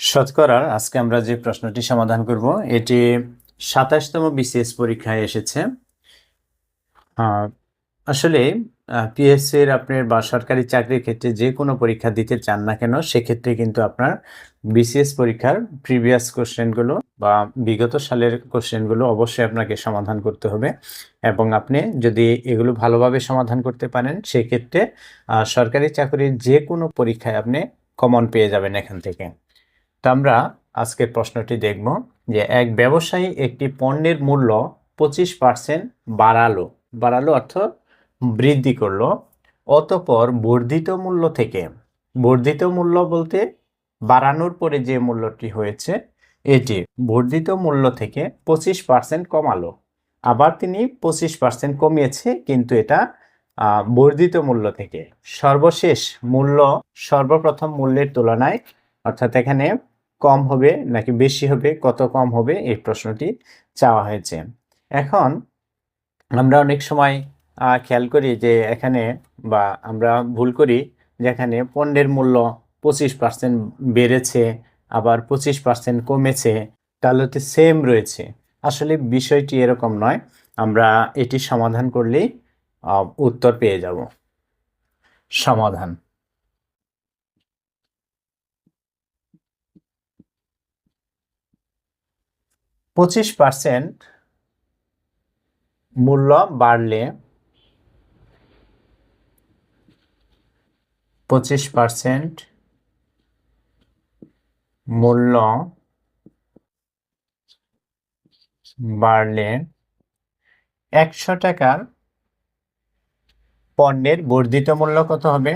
শতকরার আজকে আমরা যে প্রশ্নটি সমাধান করব, এটি সাতাশতম বিসিএস পরীক্ষায় এসেছে। আসলে পিএসসির আপনার বা সরকারি চাকরির ক্ষেত্রে যে কোনো পরীক্ষা দিতে চান না কেন, সেক্ষেত্রে কিন্তু আপনার বিসিএস পরীক্ষার প্রিভিয়াস কোশ্চেনগুলো বা বিগত সালের কোশ্চেনগুলো অবশ্যই আপনাকে সমাধান করতে হবে এবং আপনি যদি এগুলো ভালোভাবে সমাধান করতে পারেন, সেক্ষেত্রে সরকারি চাকরির যে কোনো পরীক্ষায় আপনি কমন পেয়ে যাবেন এখান থেকে। আমরা আজকের প্রশ্নটি দেখব যে এক ব্যবসায়ী একটি পণ্যের মূল্য পঁচিশ পার্সেন্ট বাড়ালো। বাড়ালো অর্থ বৃদ্ধি করল। অতপর বর্ধিত মূল্য থেকে, বর্ধিত মূল্য বলতে বাড়ানোর পরে যে মূল্যটি হয়েছে, এটি বর্ধিত মূল্য থেকে পঁচিশ পার্সেন্ট কমালো। আবার তিনি পঁচিশ পার্সেন্ট কমিয়েছে, কিন্তু এটা বর্ধিত মূল্য থেকে। সর্বশেষ মূল্য সর্বপ্রথম মূল্যের তুলনায়, অর্থাৎ এখানে কম হবে নাকি বেশি হবে, কত কম হবে এই প্রশ্নটি চাওয়া হয়েছে। এখন আমরা অনেক সময় খেয়াল করি যে এখানে বা আমরা ভুল করি যেখানে পণ্যের মূল্য পঁচিশ পার্সেন্ট বেড়েছে, আবার পঁচিশ পার্সেন্ট কমেছে, তাহলে তো সেম রয়েছে। আসলে বিষয়টি এরকম নয়, আমরা এটি সমাধান করলেই উত্তর পেয়ে যাব। সমাধান। পঁচিশ পার্সেন্ট মূল্য বাড়লে পঁচিশ পার্সেন্ট মূল্য বাড়লে একশো টাকার পণ্যের বর্ধিত মূল্য কত হবে?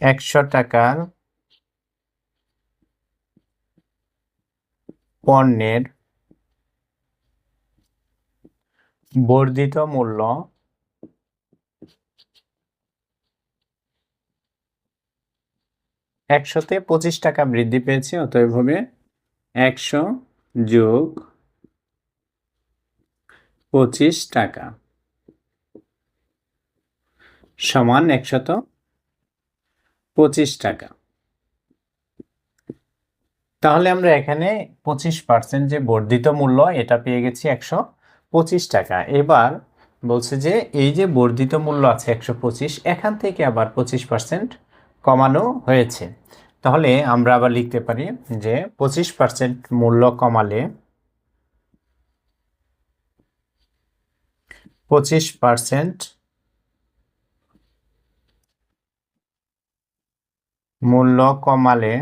একশো টাকার পণ্যের বর্ধিত মূল্য একশোতে পঁচিশ টাকা বৃদ্ধি পেয়েছে, অতএব হবে একশো যোগ পঁচিশ টাকা সমান একশত পঁচিশ টাকা। তাহলে আমরা এখানে পঁচিশ পার্সেন্ট যে বর্ধিত মূল্য, এটা পেয়ে গেছি একশো পঁচিশ টাকা। এবার বলছে যে এই যে বর্ধিত মূল্য আছে একশো পঁচিশ, এখান থেকে আবার পঁচিশ পার্সেন্ট কমানো হয়েছে। তাহলে আমরা আবার লিখতে পারি যে পঁচিশ পার্সেন্ট মূল্য কমালে পঁচিশ পার্সেন্ট মূল্য কমালে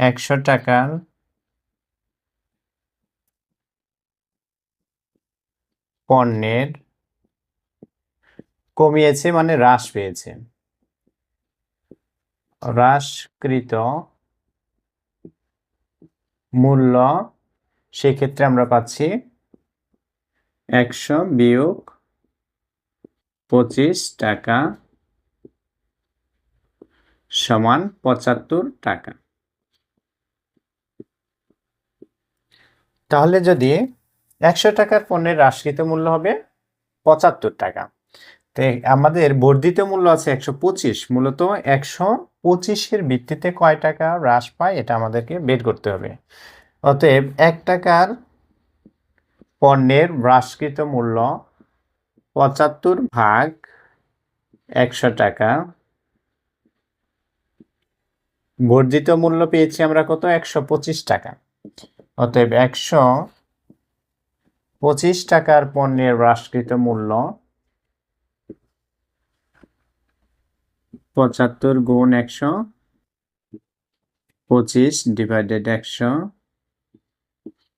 একশো টাকার পণ্যের কমিয়েছে মানে হ্রাস পেয়েছে। হ্রাসকৃত মূল্য সেক্ষেত্রে আমরা পাচ্ছি একশো বিয়োগ পঁচিশ টাকা সমান পঁচাত্তর টাকা। তাহলে যদি একশো টাকার পণ্যের হ্রাসকৃত মূল্য হবে পঁচাত্তর টাকা। তো আমাদের বর্ধিত মূল্য আছে একশো পঁচিশ, মূলত একশো পঁচিশের ভিত্তিতে কয় টাকা হ্রাস পায় এটা আমাদেরকে বের করতে হবে। অতএব এক টাকার পণ্যের হ্রাসকৃত মূল্য পঁচাত্তর ভাগ একশো টাকা। বর্ধিত মূল্য পেয়েছি আমরা কত? একশো পঁচিশ টাকা। অতএব একশো পঁচিশ টাকার পণ্যের হ্রাসকৃত মূল্য পঁচাত্তর গুণ একশো পঁচিশ ডিভাইডেড একশো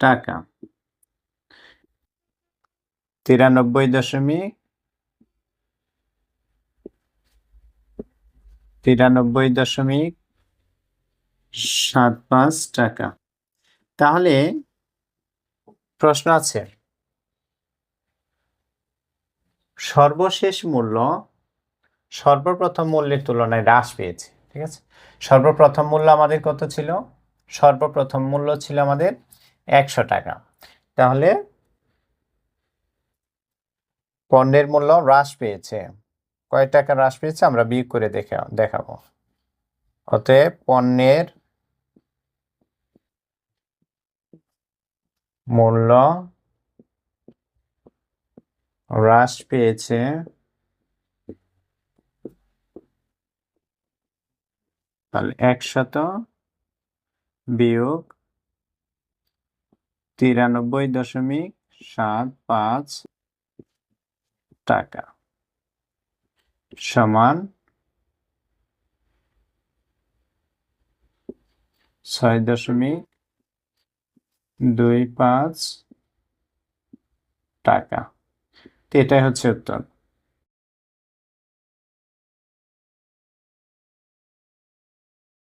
টাকা। তিরানব্বই দশমিক তিরানব্বই দশমিক সাত পাঁচ টাকা। তাহলে প্রশ্ন আছে। সর্বশেষ মূল্য সর্বপ্রথম মূল্যের তুলনায় হ্রাস পেয়েছে, ঠিক আছে? সর্বপ্রথম মূল্য আমাদের কত ছিল? সর্বপ্রথম মূল্য ছিল আমাদের একশো টাকা। তাহলে পণ্যের মূল্য হ্রাস পেয়েছে। কয় টাকা হ্রাস পেয়েছে? আমরা বিয়োগ করে দেখে দেখাবো। অতএব পণ্যের মূল্য হ্রাস পেয়েছে। তাহলে একশত বিয়োগ তিরানব্বই দশমিক সাত পাঁচ টাকা সমান ছয় দশমিক দুই পাঁচ টাকা। তো এটাই হচ্ছে উত্তর।